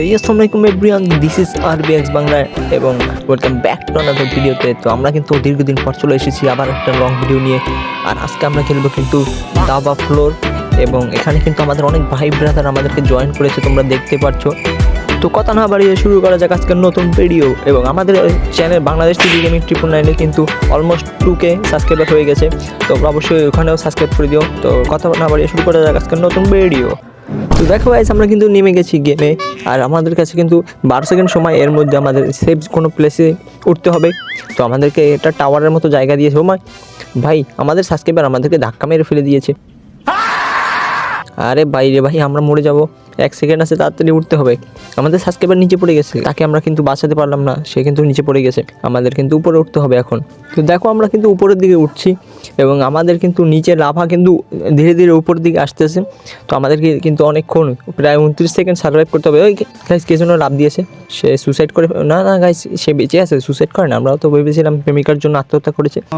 এই আসসালামু আলাইকুম everyone this is RBX Bangla এবং ওয়েলকাম ব্যাক টু আনাদার ভিডিওতে তো আমরা কিন্তু দীর্ঘদিন পর চলে এসেছি আবার একটা লং ভিডিও নিয়ে। আর আজকে আমরা খেলব কিন্তু দাবা ফ্লোর এবং এখানে কিন্তু আমাদের অনেক ভাই ব্রাদার আমাদেরকে জয়েন করেছে, তোমরা দেখতে পাচ্ছ। তো কথা না বাড়িয়ে শুরু করা যাক আজকের নতুন ভিডিও এবং আমাদের channel Bangladesh TV gaming triple নাইনে কিন্তু অলমোস্ট টু কে সাবস্ক্রাইবার হয়ে গেছে। তো অবশ্যই ওখানেও সাবস্ক্রাইব করে দিও। তো কথা না বাড়িয়ে শুরু করা যাক আজকের নতুন ভিডিও তো দেখো গাইস আমরা কিন্তু নেমে গেছি গেমে আর আমাদের কাছে কিন্তু বারো সেকেন্ড সময়, এর মধ্যে আমাদের সেফ কোনো প্লেসে উঠতে হবে। তো আমাদেরকে এটা টাওয়ারের মতো জায়গা দিয়েছে। সময় ভাই, আমাদের সাবস্ক্রাইবার আমাদেরকে ধাক্কা মেরে ফেলে দিয়েছে। আরে ভাই রে ভাই, আমরা মরে যাব। এক সেকেন্ড আছে তাড়াতাড়ি উঠতে হবে। আমাদের সাবস্ক্রাইবার নিচে পড়ে গেছে। তাকে আমরা কিন্তু বাঁচাতে পারলাম না সে কিন্তু নিচে পড়ে গেছে। আমাদের কিন্তু উপরে উঠতে হবে এখন। তো দেখো আমরা কিন্তু উপরের দিকে উঠছি এবং আমাদের কিন্তু নিচে লাভা কিন্তু ধীরে ধীরে উপর দিকে আসতেছে। তো আমাদেরকে কিন্তু অনেকক্ষণ প্রায় উনত্রিশ সেকেন্ড সার্ভাইভ করতে হবে। ওই গাইস কে জন্য লাভ দিয়েছে সে সুসাইড করে না না গাইস সে বেঁচে আছে সুসাইড করে না। আমরাও তো ভেবেছিলাম প্রেমিকার জন্য আত্মহত্যা করেছে।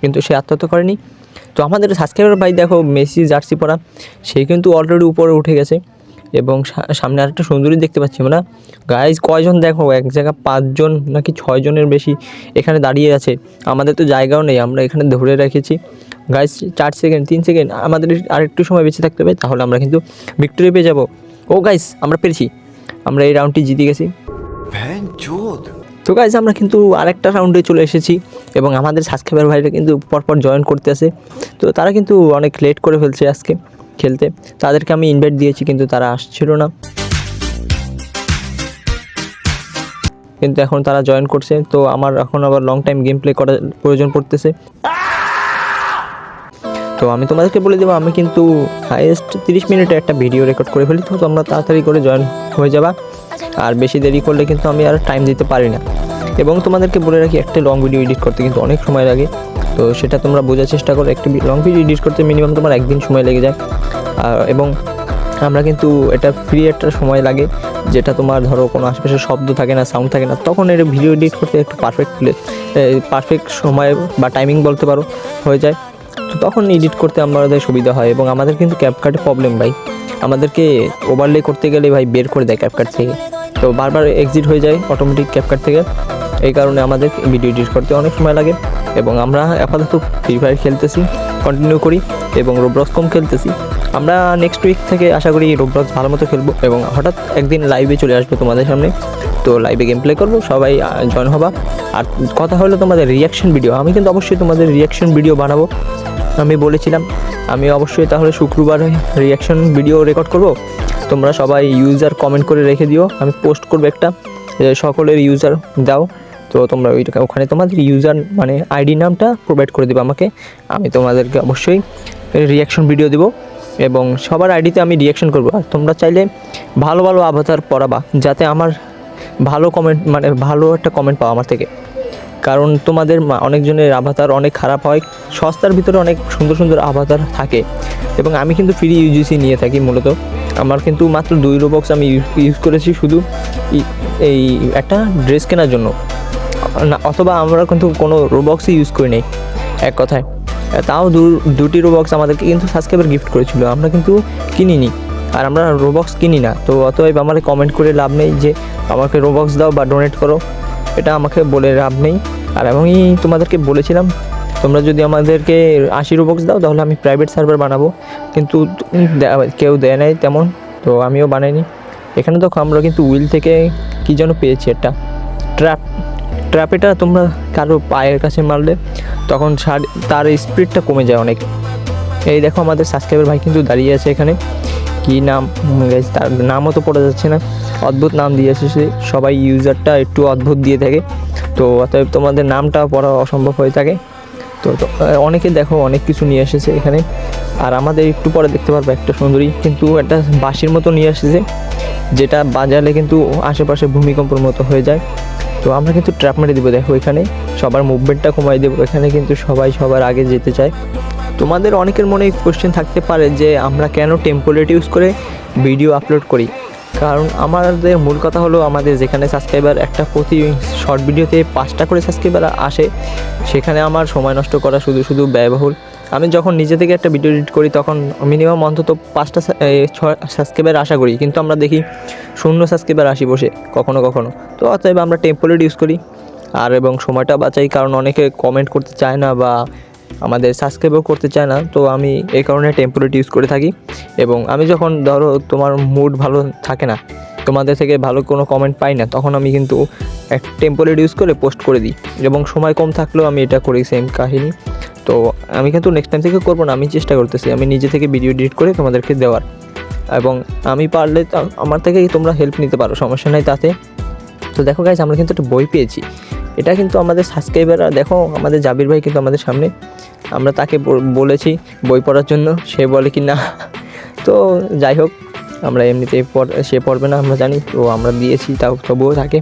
কিন্তু সে আত্মহত্যা করেনি। তো আমাদের সাবস্ক্রাইবার ভাই দেখো মেসি জার্সি পরা, সে কিন্তু অলরেডি উপরে উঠে গেছে। এবং সামনে আরেকটা সুন্দরী দেখতে পাচ্ছি আমরা। গাইজ কয়জন দেখো? এক জায়গা পাঁচজন নাকি ছয়জনের বেশি এখানে দাঁড়িয়ে আছে। আমাদের তো জায়গাও নেই, আমরা এখানে ধরে রেখেছি। গাইজ চার সেকেন্ড তিন সেকেন্ড আমাদের আরেকটু সময় বেঁচে থাকতে হবে, তাহলে আমরা কিন্তু ভিক্টোরি পেয়ে যাব। ও গাইজ আমরা পেরেছি। আমরা এই রাউন্ডটি জিতে গেছি। ভ্যান তো গাইজ আমরা কিন্তু আরেকটা রাউন্ডে চলে এসেছি এবং আমাদের সাবস্ক্রাইবার ভাইরা কিন্তু পরপর জয়েন করতে আসে তো তারা কিন্তু অনেক লেট করে ফেলছে আজকে খেলতে। তাদেরকে আমি ইনভাইট দিয়েছি, কিন্তু তারা আসছিল না। কিন্তু এখন তারা জয়েন করছে, তো আমার এখন আবার লং টাইম গেম প্লে করার প্রয়োজন পড়তেছে। তো আমি তোমাদেরকে বলে দেবো, আমি কিন্তু হাইয়েস্ট তিরিশ মিনিটে একটা ভিডিও রেকর্ড করে ফেলি, তো তোমরা তাড়াতাড়ি করে জয়েন হয়ে যাবা। আর বেশি দেরি করলে কিন্তু আমি আর টাইম দিতে পারি না। এবং তোমাদেরকে বলে রাখি, একটা লং ভিডিও এডিট করতে কিন্তু অনেক সময় লাগে। তো সেটা তোমরা বোঝার চেষ্টা করো, একটা লং ভিডিও এডিট করতে মিনিমাম তোমার একদিন সময় লেগে যায়। এবং আমরা কিন্তু এটা ফ্রি একটা সময় লাগে, যেটা তোমার ধরো কোনো আশেপাশে শব্দ থাকে না সাউন্ড থাকে না, তখন এটা ভিডিও এডিট করতে একটু পারফেক্ট পারফেক্ট সময় বা টাইমিং বলতে পারো, হয়ে যায়। তো তখন এডিট করতে আমাদের সুবিধা হয়, এবং আমাদের কিন্তু ক্যাপকার্টে প্রবলেম ভাই। আমাদেরকে ওভারলে করতে গেলে ভাই বের করে দেয় ক্যাপকার্ট থেকে। তো বারবার এক্সিট হয়ে যায় অটোমেটিক ক্যাপকার্ট থেকে। এই কারণে আমাদের ভিডিও এডিট করতে অনেক সময় লাগে। এবং আমরা আপাতত ফ্রি ফায়ার খেলতেছি। কন্টিনিউ করি এবং রোব্রক্স কম খেলতেছি। আমরা নেক্সট উইক থেকে আশা করি রোব্রক্স ভালো মতো খেলব এবং হঠাৎ একদিন লাইভে চলে আসব তোমাদের সামনে। তো লাইভে গেম প্লে করব, সবাই জয়েন হবা। আর কথা হলো তোমাদের রিয়াকশন ভিডিও আমি কিন্তু অবশ্যই তোমাদের রিয়াকশন ভিডিও বানাবো। আমি বলেছিলাম, আমি অবশ্যই তাহলে শুক্রবার রিয়াকশন ভিডিও রেকর্ড করব। তোমরা সবাই ইউজার কমেন্ট করে রেখে দিও। আমি পোস্ট করব একটা সকলের ইউজার দাও। তো তোমরা ওইটা ওখানে তোমাদের ইউজার মানে আইডি নামটা প্রোভাইড করে দেবে আমাকে। আমি তোমাদেরকে অবশ্যই রিয়াকশন ভিডিও দেবো এবং সবার আইডিতে আমি রিয়াকশন করব। আর তোমরা চাইলে ভালো ভালো আভাতার পড়াবা, যাতে আমার ভালো কমেন্ট মানে ভালো একটা কমেন্ট পাও আমার থেকে। কারণ তোমাদের অনেকজনের আভাতার অনেক খারাপ হয়, সস্তার ভিতরে অনেক সুন্দর সুন্দর আভাতার থাকে। এবং আমি কিন্তু ফ্রি ইউজিসি নিয়ে থাকি মূলত। আমার কিন্তু মাত্র দুই রোবক্স আমি ইউজ করেছি শুধু এই একটা ড্রেস কেনার জন্য। অথবা আমরা কিন্তু কোনো রোবক্সই ইউজ করি নাই, এক কথায়। তাও দু- দুটি রোবক্স আমাদেরকে কিন্তু সাবস্ক্রাইবার গিফট করেছিল, আমরা কিন্তু কিনিনি। আর আমরা রোবক্স কিনি না, তো অতএব আমাকে কমেন্ট করে লাভ নেই যে, আমাকে রোবক্স দাও বা ডোনেট করো, এটা আমাকে বলে লাভ নেই। আর এমনই তোমাদেরকে বলেছিলাম, তোমরা যদি আমাদেরকে আশি রোবক্স দাও, তাহলে আমি প্রাইভেট সার্ভার বানাবো। কিন্তু কেউ দেয় নাই তেমন, তো আমিও বানাইনি। এখানে দেখো আমরা কিন্তু উইল থেকে কী যেন পেয়েছি একটা ট্র্যাপ ট্র্যাপ এটা তোমরা কারও পায়ের কাছে মারলে তখন তার স্পিডটা কমে যায় অনেক। এই দেখো আমাদের সাবস্ক্রাইবার ভাই কিন্তু দাঁড়িয়ে আছে এখানে। কি নাম? তার নামও তো পড়া যাচ্ছে না। অদ্ভুত নাম দিয়ে এসেছে সবাই ইউজারটা একটু অদ্ভুত দিয়ে থাকে। তো অতএব তোমাদের নামটা পড়া অসম্ভব হয়ে থাকে। তো তো, অনেকে দেখো অনেক কিছু নিয়ে এসেছে এখানে। আর আমাদের একটু পরে দেখতে পারবে একটা সুন্দরী কিন্তু একটা বাঁশির মতো নিয়ে এসেছে যেটা বাজালে কিন্তু আশেপাশে ভূমিকম্পের মতো হয়ে যায়। তো আমরা কিন্তু ট্র্যাপ মেরে দেবো। দেখো এখানে সবার মুভমেন্টটা কমাই দেবো। এখানে কিন্তু সবাই সবার আগে যেতে চায়। তোমাদের অনেকের মনে কোশ্চেন থাকতে পারে যে, আমরা কেন টেম্পলেট ইউজ করে ভিডিও আপলোড করি? কারণ আমাদের মূল কথা হলো আমাদের যেখানে সাবস্ক্রাইবার একটা প্রতি শর্ট ভিডিওতে পাঁচটা করে সাবস্ক্রাইবার আসে, সেখানে আমার সময় নষ্ট করা শুধু শুধু ব্যয়বহুল। আমি যখন নিজে থেকে একটা ভিডিও এডিট করি, তখন মিনিমাম অন্তত পাঁচটা সাবস্ক্রাইবার আশা করি। কিন্তু আমরা দেখি শূন্য সাবস্ক্রাইবার আসি বসে, কখনো কখনো। তো অতএব আমরা টেম্পোলেট ইউজ করি। আর এবং সময়টা বাঁচাই, কারণ অনেকে কমেন্ট করতে চায় না বা আমাদের সাবস্ক্রাইবও করতে চায় না। তো আমি এই কারণে টেম্পোলেট ইউজ করে থাকি। এবং আমি যখন ধরো তোমার মুড ভালো থাকে না, তোমাদের থেকে ভালো কোনো কমেন্ট পাই না, তখন আমি কিন্তু এক টেম্পোলেট ইউজ করে পোস্ট করে দিই। এবং সময় কম থাকলেও আমি এটা করি সেম কাহিনী। তো আমি কিন্তু নেক্সট টাইম থেকে করব না, আমি চেষ্টা করতেছি। আমি নিজে থেকে ভিডিও এডিট করে তোমাদেরকে দেওয়ার। এবং আমি পারলে আমার থেকে তোমরা হেল্প নিতে পারো, সমস্যা নাই তাতে। তো দেখো গাইজ আমরা কিন্তু একটা বই পেয়েছি। এটা কিন্তু আমাদের সাবস্ক্রাইবাররা দেখো, আমাদের জাবির ভাই কিন্তু আমাদের সামনে। আমরা তাকে বল- বলেছি বই পড়ার জন্য, সে বলে কি না? তো যাই হোক, আমরা এমনিতেই সে পড়বে না, আমরা জানি। তো আমরা দিয়েছি, তাও তবুও থাকে।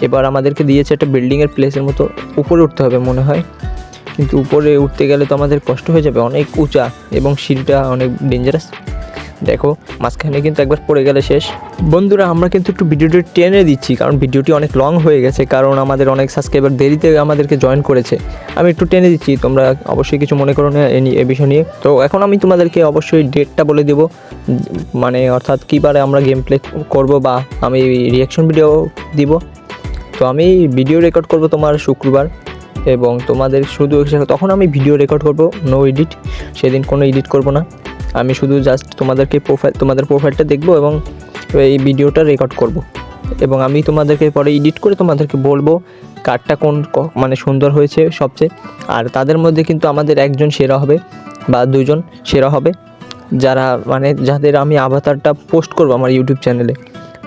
এবার আমাদেরকে দিয়েছে একটা বিল্ডিংয়ের প্লেসের মতো। উপরে উঠতে হবে মনে হয়। কিন্তু উপরে উঠতে গেলে তো আমাদের কষ্ট হয়ে যাবে, অনেক উঁচা এবং সিঁড়িটা অনেক ডেঞ্জারাস দেখো, মাঝখানে কিন্তু একবার পড়ে গেলে শেষ। বন্ধুরা, আমরা কিন্তু একটু ভিডিওটি টেনে দিচ্ছি, কারণ ভিডিওটি অনেক লং হয়ে গেছে, কারণ আমাদের অনেক সাবস্ক্রাইবার দেরিতে আমাদেরকে জয়েন করেছে। আমি একটু টেনে দিচ্ছি, তোমরা অবশ্যই কিছু মনে করো না এ বিষয় নিয়ে। তো এখন আমি তোমাদেরকে অবশ্যই ডেটটা বলে দেবো মানে অর্থাৎ কী বারে আমরা গেম প্লে করব বা আমি রিয়াকশন ভিডিও দিব। তো আমি ভিডিও রেকর্ড করব তোমার শুক্রবার। এবং তোমাদের শুধু তখন আমি ভিডিও রেকর্ড করব নো এডিট সেদিন কোনো এডিট করব না। আমি শুধু জাস্ট তোমাদেরকে প্রোফাইল তোমাদের প্রোফাইলটা দেখব এবং এই ভিডিওটা রেকর্ড করব। এবং আমি তোমাদেরকে পরে এডিট করে তোমাদেরকে বলব কারটা কোন মানে সুন্দর হয়েছে সবচেয়ে। আর তাদের মধ্যে কিন্তু আমাদের একজন সেরা হবে বা দুজন সেরা হবে। যারা মানে যাদের আমি আভাতারটা পোস্ট করব আমার ইউটিউব চ্যানেলে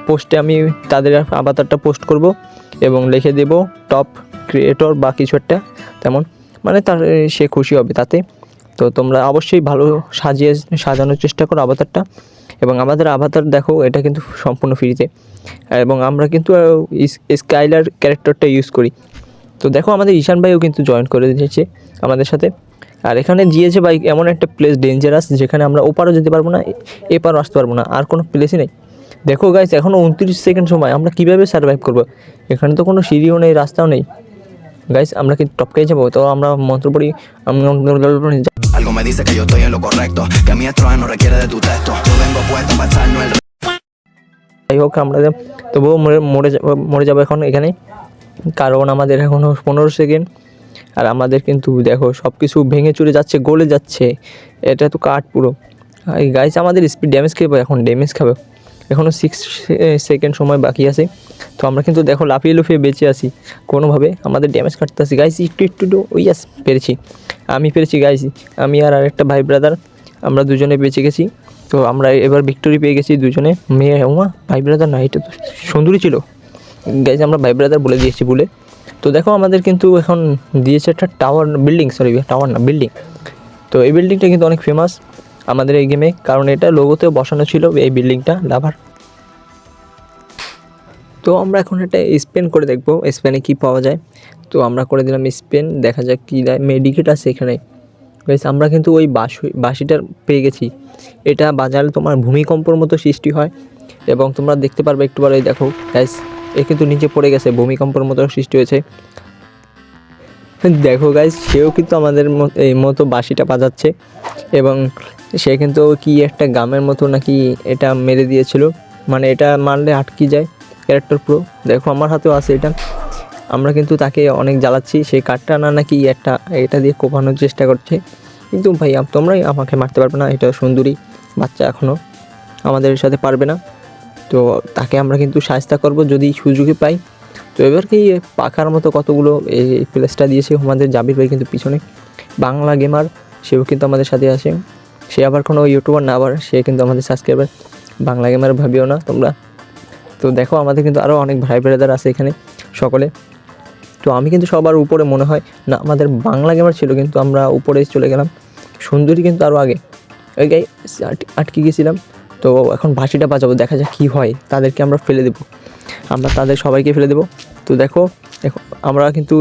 পোস্টে আমি তাদের আভাতারটা পোস্ট করব এবং লিখে দেব টপ ক্রিয়েটর বা কিছু একটা, তেমন মানে তার সে খুশি হবে তাতে। তো তোমরা অবশ্যই ভালো সাজিয়ে সাজানোর চেষ্টা করো আভাতারটা এবং আমাদের আভাতার দেখো, এটা কিন্তু সম্পূর্ণ ফ্রিতে এবং আমরা কিন্তু স্কাইলার ক্যারেক্টারটা ইউজ করি। তো দেখো আমাদের ঈশান ভাইও কিন্তু জয়েন করে দিয়েছে আমাদের সাথে। আর এখানে দিয়েছে ভাই, এমন একটা প্লেস ডেঞ্জারাস যেখানে আমরা ওপারও যেতে পারব না, এপারও আসতে পারব না, আর কোনো প্লেসই নেই। দেখো গাইস এখনও উনত্রিশ সেকেন্ড সময়, আমরা কীভাবে সার্ভাইভ করব? এখানে তো কোনো সিঁড়িও নেই, রাস্তাও নেই। গাইস আমরা কি টপকাই যাব? তো আমরা মন্ত্র পড়ি আমরা Algo me dice que yo estoy en lo correcto, que mi estrés no requiere de tu texto. Yo vengo puesto para echarnos el যাই হোক আমরা তবুও মরে মরে যাব মরে যাব এখন এখানে। কারণ আমাদের এখনও পনেরো সেকেন্ড। আর আমাদের কিন্তু দেখো সব কিছু ভেঙে চুরে যাচ্ছে গলে যাচ্ছে। এটা তো কাঠ পুরো। এই গাইস আমাদের স্পিড ড্যামেজ খাবে এখন ড্যামেজ খাবে। এখনও সিক্স সেকেন্ড সময় বাকি আছে। তো আমরা কিন্তু দেখো লাফিয়ে লুফিয়ে বেঁচে আসি কোনোভাবে আমাদের ড্যামেজ কাটতে আসি গাইছি একটু একটু, ওই আস পেরেছি। আমি পেরেছি গাইছি আমি আর আরেকটা ভাই ব্রাদার আমরা দুজনে বেঁচে গেছি। তো আমরা এবার ভিক্টোরি পেয়ে গেছি দুজনে, মেয়ে উমা ভাই ব্রাদার না, এটা তো সুন্দরী ছিল। গাইজ আমরা ভাই ব্রাদার বলে দিয়েছি বলে তো দেখো আমাদের কিন্তু এখন দিয়েছে একটা টাওয়ার বিল্ডিং সরি টাওয়ার না বিল্ডিং তো এই বিল্ডিংটা কিন্তু অনেক ফেমাস আমাদের এই গেমে কারণ এটা লোগোতেও বসানো ছিল এই বিল্ডিংটা লাভার তো আমরা এখন একটা স্পেন করে দেখব স্পেনে কি পাওয়া যায়। তো আমরা করে দিলাম স্পেন দেখা যাক কী দেয়। মেডিকেট আছে এখানে। বেশ আমরা কিন্তু ওই বাঁশি বাঁশিটার পেয়ে গেছি। এটা বাজারে তোমার ভূমিকম্পর মতো সৃষ্টি হয় এবং তোমরা দেখতে পারবে একটু পরে দেখো। গ্যাস এ কিন্তু নিচে পড়ে গেছে, ভূমিকম্পর মতো সৃষ্টি হয়েছে। দেখো গাইজ সেও কিন্তু আমাদের মত- এই মতো বাঁশিটা বাজাচ্ছে এবং সে কিন্তু কি একটা গামের মতো নাকি এটা মেরে দিয়েছিল। মানে এটা মারলে আটকে যায়। ক্যারেক্টার প্রো দেখো, আমার হাতেও আছে এটা। আমরা কিন্তু তাকে অনেক জ্বালাচ্ছি, সেই কাঠটা না নাকি একটা এটা দিয়ে কোপানোর চেষ্টা করছে। কিন্তু ভাই তোমরাই আমাকে মারতে পারবে না এটা সুন্দরী বাচ্চা এখনও আমাদের সাথে পারবে না। তো তাকে আমরা কিন্তু সাহায্য করব যদি সুযোগে পাই। তো এবার কি পাখার মতো কতগুলো এই প্লেসটা দিয়েছে আমাদের জাবির ভাই কিন্তু পিছনে। বাংলা গেমার সেও কিন্তু আমাদের সাথে আসে সে আবার কোনো ইউটিউবার না আবার, সে কিন্তু আমাদের সাবস্ক্রাইবার বাংলা গেমার ভাবিও না তোমরা। তো দেখো আমাদের কিন্তু আরও অনেক ভাই ব্রাদার আছে এখানে সকলে। তো আমি কিন্তু সবার উপরে মনে হয়, না, আমাদের বাংলা গেমার ছিল কিন্তু আমরা উপরে চলে গেলাম। সুন্দরী কিন্তু আরও আগে। ওই গাই আটকে গেছিলাম। তো এখন বাঁশিটা বাজাবো, দেখা যাক কী হয়। তাদেরকে আমরা ফেলে দেবো। আমরা তাদের সবাইকে ফেলে দেবো। তো দেখো এখন আমরা কিন্তু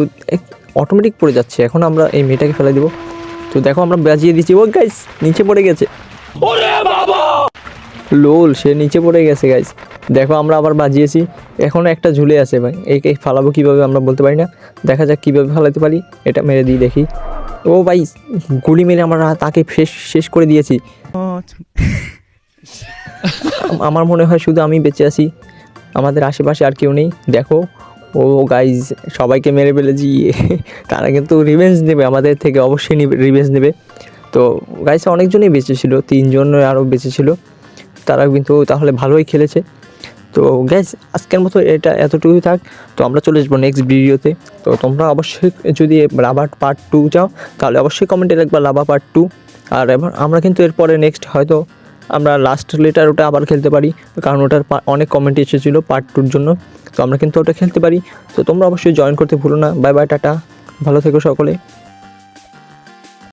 অটোমেটিক পড়ে যাচ্ছে। এখন আমরা এই মেয়েটাকে ফেলে দেবো। তো দেখো, আমরা বাজিয়ে দিচ্ছি। ও গাইস নিচে পড়ে গেছে। লোল সে নিচে পড়ে গেছে গাইস দেখো আমরা আবার বাজিয়েছি। এখনও একটা ঝুলে আছে ভাই। একে ফালাবো কীভাবে আমরা বলতে পারি না? দেখা যাক কীভাবে ফালাতে পারি। এটা মেরে দিই দেখি। ও ভাই গুলি মেরে আমরা তাকে শেষ শেষ করে দিয়েছি। আমার মনে হয় শুধু আমি বেঁচে আছি। আমাদের আশেপাশে আর কেউ নেই। দেখো ও গাইজ সবাইকে মেরে ফেলেছি। তারা কিন্তু রিভেঞ্জ নেবে আমাদের থেকে অবশ্যই রিভেঞ্জ নেবে। তো গাইজ অনেকজনই বেঁচে ছিল তিনজন আরও বেঁচে ছিল তারা কিন্তু তাহলে ভালোই খেলেছে। তো গ্যাস আজকের মতো এটা এতটুকুই থাক। তো আমরা চলে আসব নেক্সট ভিডিওতে তো তোমরা অবশ্যই যদি লাভা পার্ট টু চাও, তাহলে অবশ্যই কমেন্টে লিখবা লাভা পার্ট টু আর এবার আমরা কিন্তু এরপরে নেক্সট হয়তো আমরা লাস্ট লেটার ওটা আবার খেলতে পারি। কারণ ওটার অনেক কমেন্ট এসেছিল পার্ট টুর জন্য। তো আমরা কিন্তু ওটা খেলতে পারি। তো তোমরা অবশ্যই জয়েন করতে ভুলো না। Bye bye tata. ভালো থেকো সকলে।